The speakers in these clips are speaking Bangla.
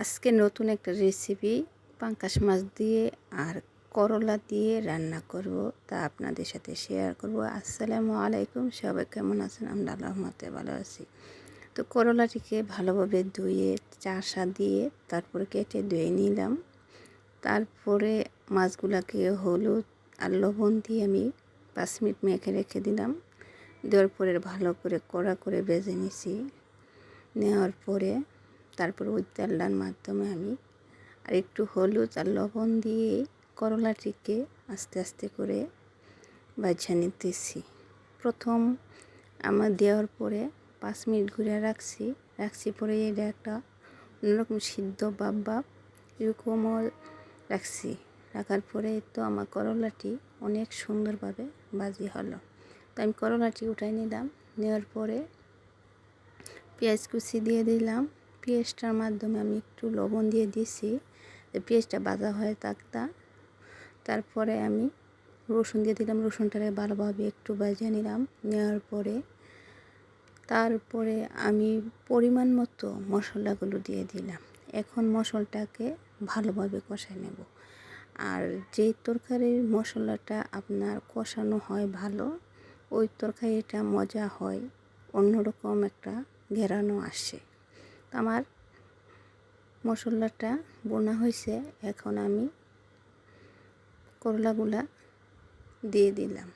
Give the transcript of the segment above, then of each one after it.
আজকে নতুন একটা রেসিপি পাঙ্কাশ মাছ দিয়ে আর করলা দিয়ে রান্না করব, তা আপনাদের সাথে শেয়ার করব। আসসালামু আলাইকুম, সবাই কেমন আছেন? আমরা রহমতে ভালো আছি। তো করলাটিকে ভালোভাবে ধুয়ে চাষা দিয়ে তারপরে কেটে ধুয়ে নিলাম। তারপরে মাছগুলাকে হলুদ আর লবণ দিয়ে আমি পাঁচ মিনিট মেখে রেখে দিলাম। দেওয়ার পরে ভালো করে কড়া করে বেজে নিছি। নেওয়ার পরে তারপর ওই তেলটার মাধ্যমে আমি আর একটু হলুদ আর লবণ দিয়ে করলাটিকে আস্তে আস্তে করে বাছা নিতেছি। প্রথম আমার দেওয়ার পরে পাঁচ মিনিট ঘুরে রাখছি। রাখছি পরে এটা একটা অন্যরকম সিদ্ধ বাপ বাপ এরকমও রাখছি। রাখার পরে তো আমার করলাটি অনেক সুন্দরভাবে বাজি হলো। তো আমি করলাটি উঠাই নিলাম। নেওয়ার পরে পেঁয়াজ কুচি দিয়ে দিলাম। পেঁয়াজটার মাধ্যমে আমি একটু লবণ দিয়ে দিছি পেঁয়াজটা বাজা হয় তাকতা তারপরে আমি রসুন দিয়ে দিলাম রসুনটারে ভালোভাবে একটু বাজিয়ে নিলাম, নেওয়ার পরে তারপরে আমি পরিমাণ মতো মশলাগুলো দিয়ে দিলাম। এখন মশলাটাকে ভালোভাবে কষাই নেব। আর যেই তরকারির মশলাটা আপনার কষানো হয় ভালো, ওই তরকারিটা মজা হয়, অন্যরকম একটা ঘেরানো আসে। আমার মশলাটা বোনা হয়েছে, এখন আমি করলাগুলা দিয়ে দিলাম।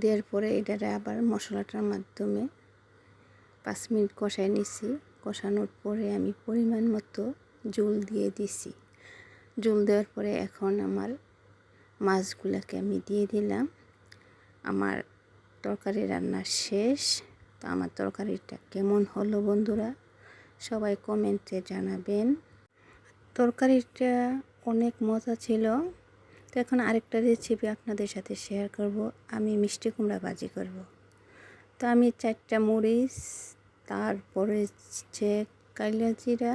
দেওয়ার পরে এটারে আবার মশলাটার মাধ্যমে পাঁচ মিনিট কষাই নিছি। কষানোর পরে আমি পরিমাণ মতো জল দিয়ে দিছি। জল দেওয়ার পরে এখন আমার মাছগুলোকে আমি দিয়ে দিলাম। আমার তরকারি রান্না শেষ। তো আমার তরকারিটা কেমন হলো বন্ধুরা? সবাই কমেন্টে জানাবেন। তরকারিটা অনেক মজা ছিল। তো এখন আরেকটা রেসিপি আপনাদের সাথে শেয়ার করব। আমি মিষ্টি কুমড়া ভাজি করব। তো আমি চারটা মরিচ, তারপরে হচ্ছে কাইলা জিরা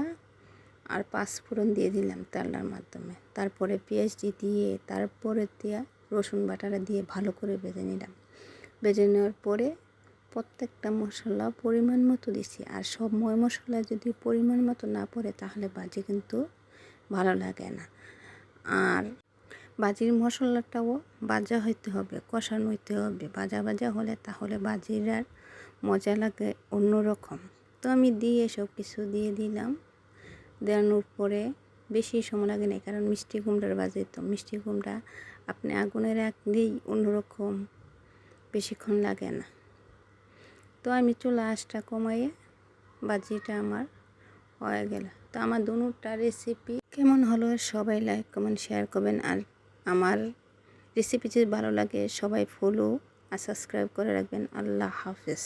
আর পাঁচফোড়ন দিয়ে দিলাম তেলার মাধ্যমে। তারপরে পেঁয়াজটি দিয়ে, তারপরে দিয়ে রসুন বাটাটা দিয়ে ভালো করে বেজে নিলাম। বেজে নেওয়ার পরে প্রত্যেকটা মশলা পরিমাণ মতো দিছি। আর সব ময় মশলা যদি পরিমাণ মতো না পড়ে, তাহলে বাজি কিন্তু ভালো লাগে না। আর বাজির মশলাটাও বাজা হইতে হবে, কষানো হইতে হবে। বাজা বাজা হলে তাহলে বাজির আর মজা লাগে অন্যরকম। তো আমি দিয়ে সব কিছু দিয়ে দিলাম। দেওয়ানোর পরে বেশি সময় লাগে না কারণ মিষ্টি কুমড়ার বাজে তো। মিষ্টি কুমড়া আপনি আগুনে রাখলেই অন্যরকম বেশিক্ষণ লাগে না। তো আমি চুলা আঁচটা কমাইয়ে বাজিটা আমার হয়ে গেল। তো আমার দুটা রেসিপি কেমন হলো সবাই লাইক কমেন্ট শেয়ার করবেন। আর আমার রেসিপি যদি ভালো লাগে সবাই ফলো আর সাবস্ক্রাইব করে রাখবেন। আল্লাহ হাফেজ।